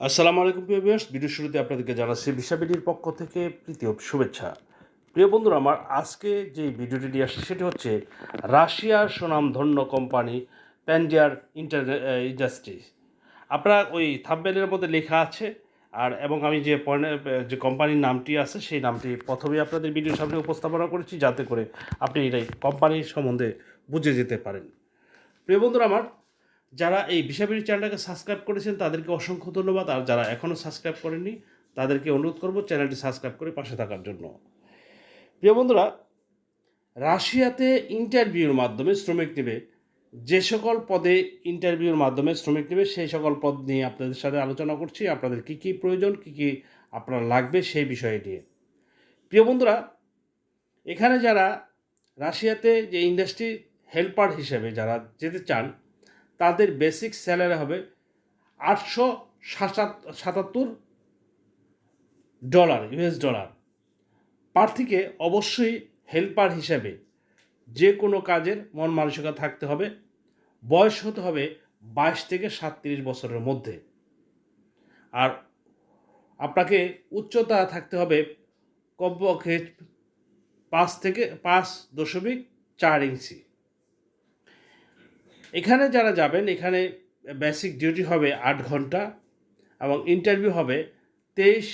আসসালামু আলাইকুম প্রিয় ভিউয়ার্স ভিডিও শুরুতে আপনাদেরকে জানাচ্ছি বিশাবিডির পক্ষ থেকে প্রীতি শুভেচ্ছা। প্রিয় বন্ধুরা, আমার আজকে যে ভিডিওটি নিয়ে আসছে সেটি হচ্ছে রাশিয়ার সুনামধন্য কোম্পানি প্যান্ডিয়ার ইন্টার ইন্ডাস্ট্রিজ। আপনারা ওই থাম্বেলের মধ্যে লেখা আছে, আর এবং আমি যে যে কোম্পানির নামটি আছে, সেই নামটি প্রথমেই আপনাদের ভিডিওর সামনে উপস্থাপনা করেছি, যাতে করে আপনি এই কোম্পানির সম্বন্ধে বুঝে যেতে পারেন। প্রিয় বন্ধুরা, আমার যারা এই বিষাবিড়ি চ্যানেলটাকে সাবস্ক্রাইব করেছেন, তাদেরকে অসংখ্য ধন্যবাদ। আর যারা এখনও সাবস্ক্রাইব করেননি, তাদেরকে অনুরোধ করব চ্যানেলটি সাবস্ক্রাইব করে পাশে থাকার জন্য। প্রিয় বন্ধুরা, রাশিয়াতে ইন্টারভিউর মাধ্যমে শ্রমিক নেবে। যে সকল পদে ইন্টারভিউর মাধ্যমে শ্রমিক নেবে, সেই সকল পদ নিয়ে আপনাদের সাথে আলোচনা করছি। আপনাদের কী কী প্রয়োজন, কী কী আপনার লাগবে, সেই বিষয়ে নিয়ে। প্রিয় বন্ধুরা, এখানে যারা রাশিয়াতে যে ইন্ডাস্ট্রি হেল্পার হিসেবে যারা যেতে চান তাদের বেসিক স্যালারি হবে আটশো সাতাত্তর ডলার ইউএস ডলার প্রার্থীকে অবশ্যই হেল্পার হিসাবে যে কোনো কাজের মন মানসিকতা থাকতে হবে। বয়স হতে হবে বাইশ থেকে সাতত্রিশ বছরের মধ্যে। আর আপনাকে উচ্চতা থাকতে হবে কমপক্ষে পাঁচ থেকে পাঁচ দশমিক চার ইঞ্চি। এখানে যারা যাবেন, এখানে বেসিক ডিউটি হবে আট ঘণ্টা এবং ইন্টারভিউ হবে তেইশ,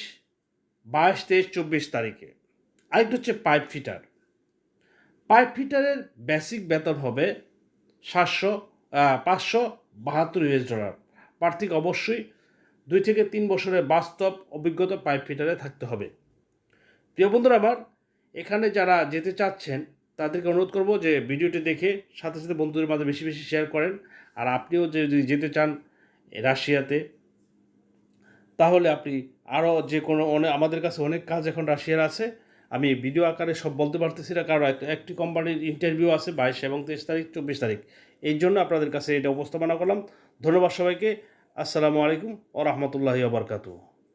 বাইশ, তেইশ, চব্বিশ তারিখে। আরেকটা হচ্ছে পাইপ ফিটার পাইপ ফিটারের বেসিক বেতন হবে সাতশো পাঁচশো বাহাত্তর ইউএস ডলার প্রার্থীকে অবশ্যই দুই থেকে তিন বছরের বাস্তব অভিজ্ঞতা পাইপ ফিটারে থাকতে হবে। প্রিয় বন্ধুরা আমার এখানে যারা যেতে চাচ্ছেন তাদেরকে অনুরোধ করব যে ভিডিওটি দেখে সাথে সাথে বন্ধুদের মাঝে বেশি বেশি শেয়ার করেন। আর আপনিও যে যদি যেতে চান রাশিয়াতে, তাহলে আপনি আরও যে কোনো অনেক আমাদের কাছে অনেক কাজ এখন রাশিয়ার আছে। আমি ভিডিও আকারে সব বলতে পারতেছি না, কারণ একটা- কোম্পানির ইন্টারভিউ আছে বাইশ এবং তেইশ তারিখ, চব্বিশ তারিখ। এই জন্য আপনাদের কাছে এটা উপস্থাপনা করলাম। ধন্যবাদ সবাইকে। আসসালামু আলাইকুম ও রহমতুল্লাহি আবরকাতু